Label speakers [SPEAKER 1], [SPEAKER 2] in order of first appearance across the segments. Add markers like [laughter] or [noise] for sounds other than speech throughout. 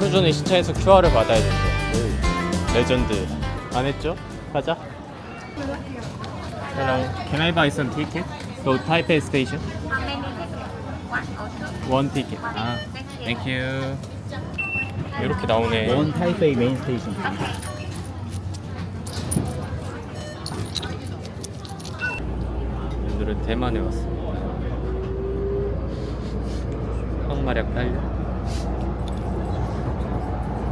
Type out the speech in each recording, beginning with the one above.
[SPEAKER 1] 하루 전에 시차해서 QR을 받아야 된대. 레전드. 안 했죠? 가자. Hello. Can I buy some ticket? Go Taipei station.
[SPEAKER 2] One
[SPEAKER 1] ticket. 아, thank you. 이렇게 나오네.
[SPEAKER 3] 원 타이페이 메인 스테이션.
[SPEAKER 1] 오늘은 대만에 왔습니다. 항마력 딸려.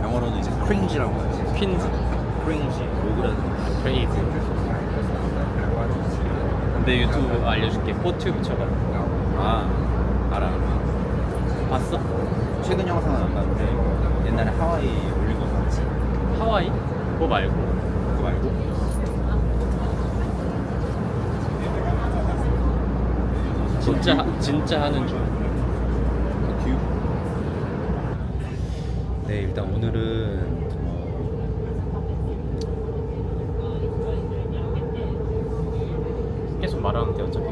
[SPEAKER 3] 영어로는 이제 크링지라고 하죠.
[SPEAKER 1] 퀸즈.
[SPEAKER 3] 크링지. 오그라든.
[SPEAKER 1] 크레이즈. 내 유튜브 알려줄게. 포트 붙여봐.
[SPEAKER 3] 아 알아.
[SPEAKER 1] 봤어?
[SPEAKER 3] 최근 영상은 안 봤는데 옛날에 하와이 올린 거 봤지.
[SPEAKER 1] 하와이? 그거 말고.
[SPEAKER 3] 그거 말고.
[SPEAKER 1] 진짜 하- 진짜 하는 중.
[SPEAKER 3] 네 일단 오늘은
[SPEAKER 1] 계속 말하는데 어차피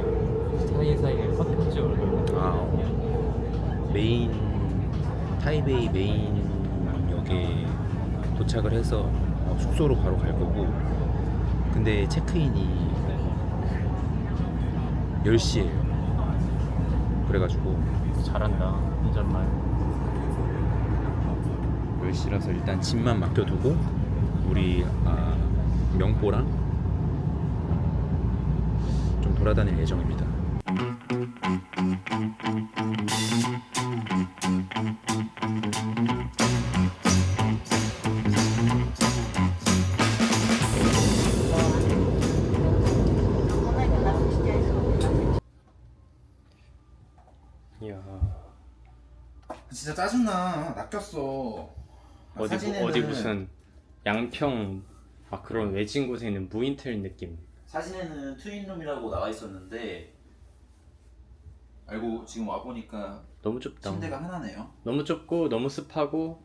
[SPEAKER 1] 사이사이에 컨텐츠 올려.
[SPEAKER 3] 아 어, 메인 타이베이 메인 역에 도착을 해서 어, 숙소로 바로 갈 거고 근데 체크인이 10시에요 그래가지고
[SPEAKER 1] 잘한다. 운전말.
[SPEAKER 3] 10시라서 일단 짐만 맡겨두고 우리 아, 명보랑 좀 돌아다닐 예정입니다.
[SPEAKER 1] 이야.
[SPEAKER 4] 진짜 짜증나. 낚였어. 아,
[SPEAKER 1] 어디
[SPEAKER 4] 사진에는-
[SPEAKER 1] 어디 무슨 양평 막 그런 외진 곳에 있는 무인텔 느낌.
[SPEAKER 4] 사진에는 트윈룸이라고 나와 있었는데 알고 지금 와 보니까
[SPEAKER 1] 너무 좁다.
[SPEAKER 4] 침대가 하나네요
[SPEAKER 1] 너무 좁고 너무 습하고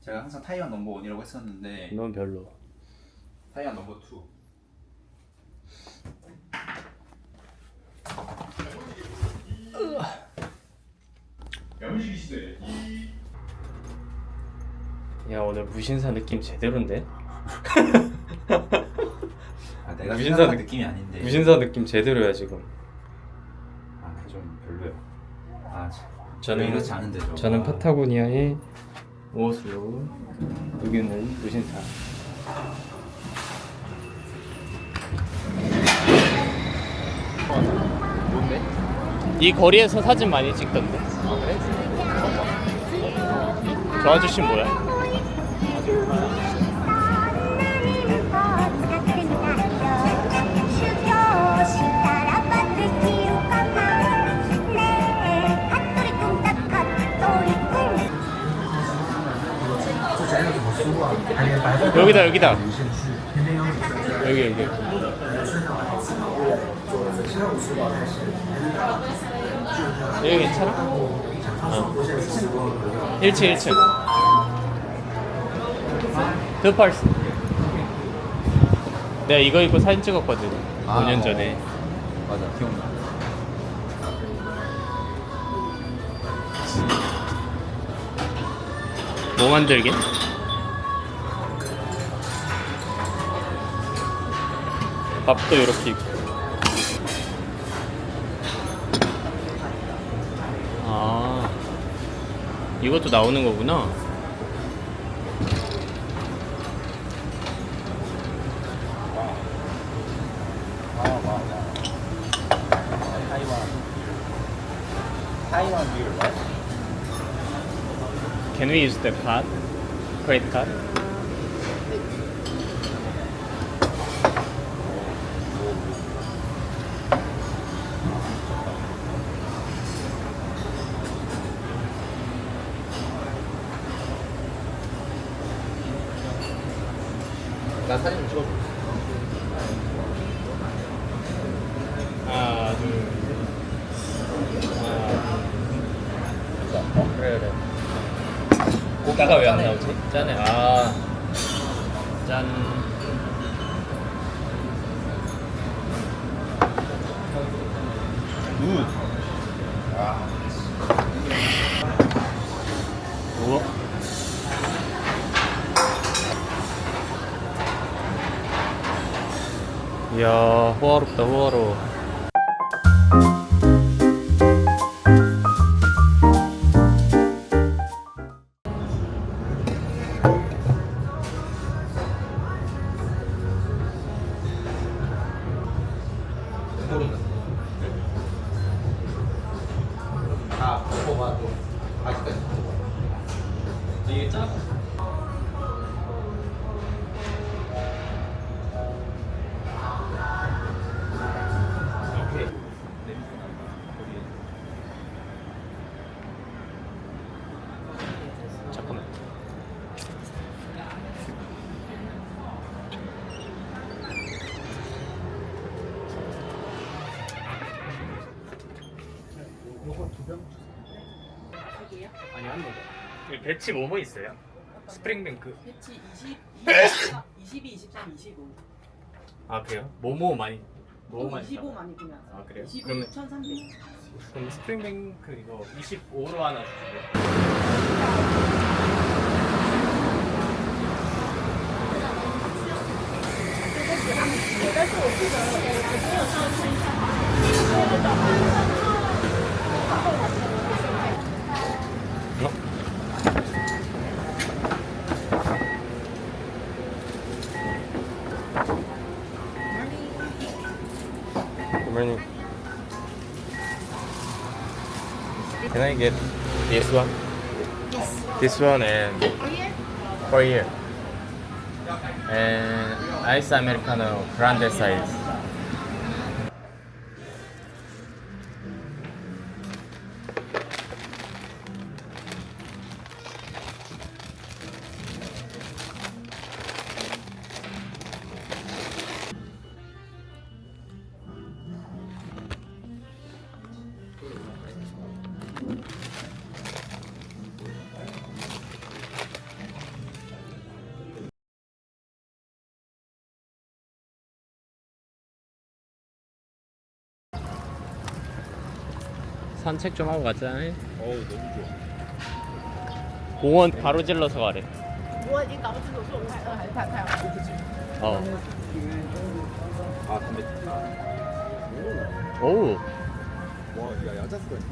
[SPEAKER 4] 제가 항상 타이완 넘버 원이라고 했었는데
[SPEAKER 1] 너무 별로.
[SPEAKER 4] 타이완 넘버 투
[SPEAKER 1] 야 오늘 무신사 느낌 제대로인데?
[SPEAKER 4] 아, 내가
[SPEAKER 1] 무신사
[SPEAKER 4] 생각한
[SPEAKER 1] 느-
[SPEAKER 4] 느낌이 아닌데
[SPEAKER 1] 무신사 느낌 제대로야 지금.
[SPEAKER 4] 아 좀 별로야 아 참.
[SPEAKER 1] 저는
[SPEAKER 4] 이렇지 않은데 저
[SPEAKER 1] 저는
[SPEAKER 4] 아,
[SPEAKER 1] 파타고니아의 오슬로 여기는 무신사. 이 거리에서 사진 많이 찍던데.
[SPEAKER 4] 아 그래?
[SPEAKER 1] 저 아저씨 뭐야? 여기다 여기다. 여기 여기. 여기 괜찮아? 어. 1층 1층. 그 퍼스. 내가 이거 입고 사진 찍었거든.
[SPEAKER 4] 아,
[SPEAKER 1] 5년
[SPEAKER 4] 어.
[SPEAKER 1] 전에.
[SPEAKER 4] 맞아 기억나
[SPEAKER 1] 뭐 만들게? 밥도 이렇게 있고. 아, 이것도 나오는 거구나.
[SPEAKER 4] 타이완 타이완?
[SPEAKER 1] Can we use the card? Credit card?
[SPEAKER 4] 나 사진 좀 찍어줘
[SPEAKER 1] 하나, 둘, 하나, 둘. 그래, 그래. 고기가 왜 안 나오지? 짠해. 아, 짠.
[SPEAKER 4] 굿
[SPEAKER 1] 이야 호화롭다 호화로워 배치 뭐뭐 있어요? 스프링뱅크
[SPEAKER 5] 배치 20, 22, 23, 25.
[SPEAKER 1] 아 그래요? 뭐뭐 많이
[SPEAKER 5] 또
[SPEAKER 1] 뭐뭐 많이
[SPEAKER 5] 25 많이 그냥.
[SPEAKER 1] 아, 그래요?
[SPEAKER 5] 25,
[SPEAKER 1] 그러면-
[SPEAKER 5] 6,300.
[SPEAKER 1] 그럼 스프링뱅크 이거 25로 하나 주세요 I get this one?
[SPEAKER 2] Yes.
[SPEAKER 1] This one and
[SPEAKER 2] For here?
[SPEAKER 1] And ice americano grande size. 산책 좀 하고 가자.
[SPEAKER 3] 어우 너무 좋아.
[SPEAKER 1] 공원 가로질러서 가래.
[SPEAKER 2] 我已经搞不清楚是我们太二还是太太好。
[SPEAKER 1] 어.
[SPEAKER 3] 아 근데
[SPEAKER 1] 오.
[SPEAKER 3] 와야 야자수가 있네.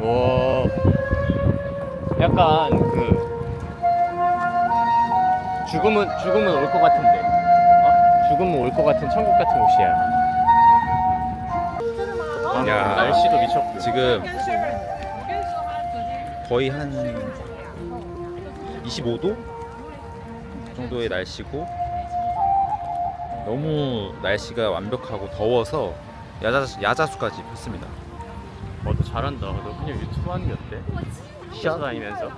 [SPEAKER 1] 와. 약간 그 죽음은 죽음은 올 것 같은데. 어? 죽음은 올 것 같은 천국 같은 곳이야. 야. 아, 날씨도 미쳤고.
[SPEAKER 3] 지금 거의 한 25도 정도의 날씨고 너무 날씨가 완벽하고 더워서 야자, 야자수까지 폈습니다.
[SPEAKER 1] 어, 너 잘한다. 너 그냥 유튜브 하는 게 어때? 시야 다니면서.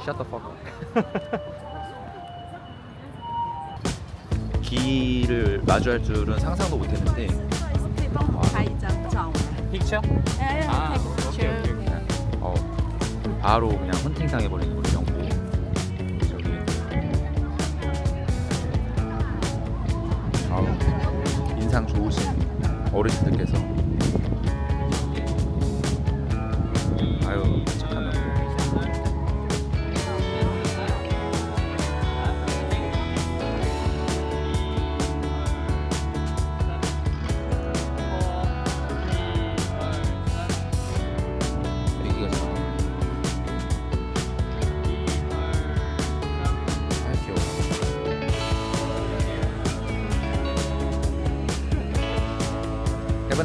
[SPEAKER 3] Shut the fuck up. [laughs] 길을 마주할 줄은 상상도 못했는데
[SPEAKER 5] 와,
[SPEAKER 1] 픽처?
[SPEAKER 5] 哎
[SPEAKER 1] 아, 오케이, 오케이, 오케이.
[SPEAKER 3] 어, 바로 그냥 헌팅 당해버리는 우리 영구 저기 아우 인상 좋으신 어르신들께서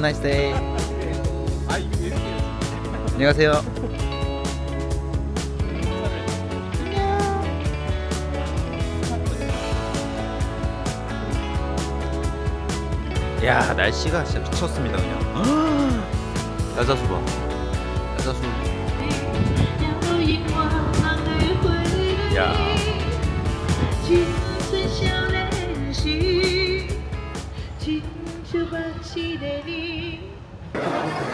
[SPEAKER 3] nice day. 안녕하세요. 야 날씨가 진짜 미쳤습니다 그냥. 야자수 봐. 야자수. 야.
[SPEAKER 1] 지내니 Thank you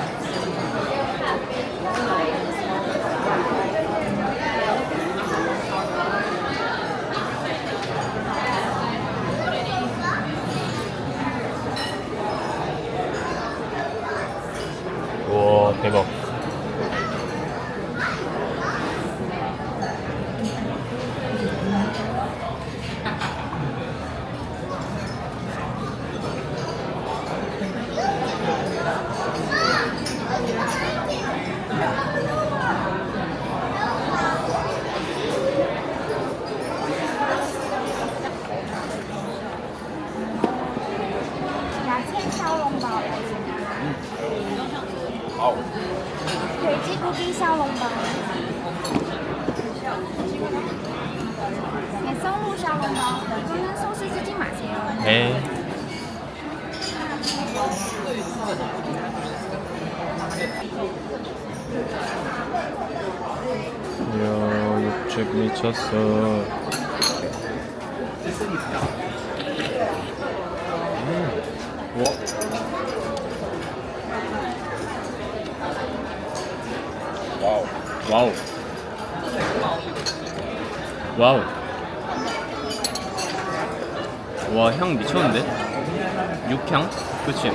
[SPEAKER 2] 돼지고기 샤롱바. 네, 생루 샤롱바. 이거는 소스 쓰지 마세요.
[SPEAKER 1] 네. 이야, 육즙 미쳤어. 음. 와. 와우. 와우. 와, 향 미쳤는데? 육향? 그치?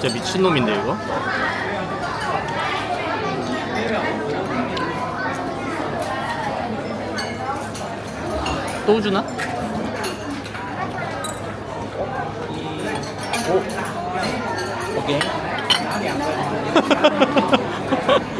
[SPEAKER 1] 진짜 미친놈인데, 이거? 또 주나? 오케이.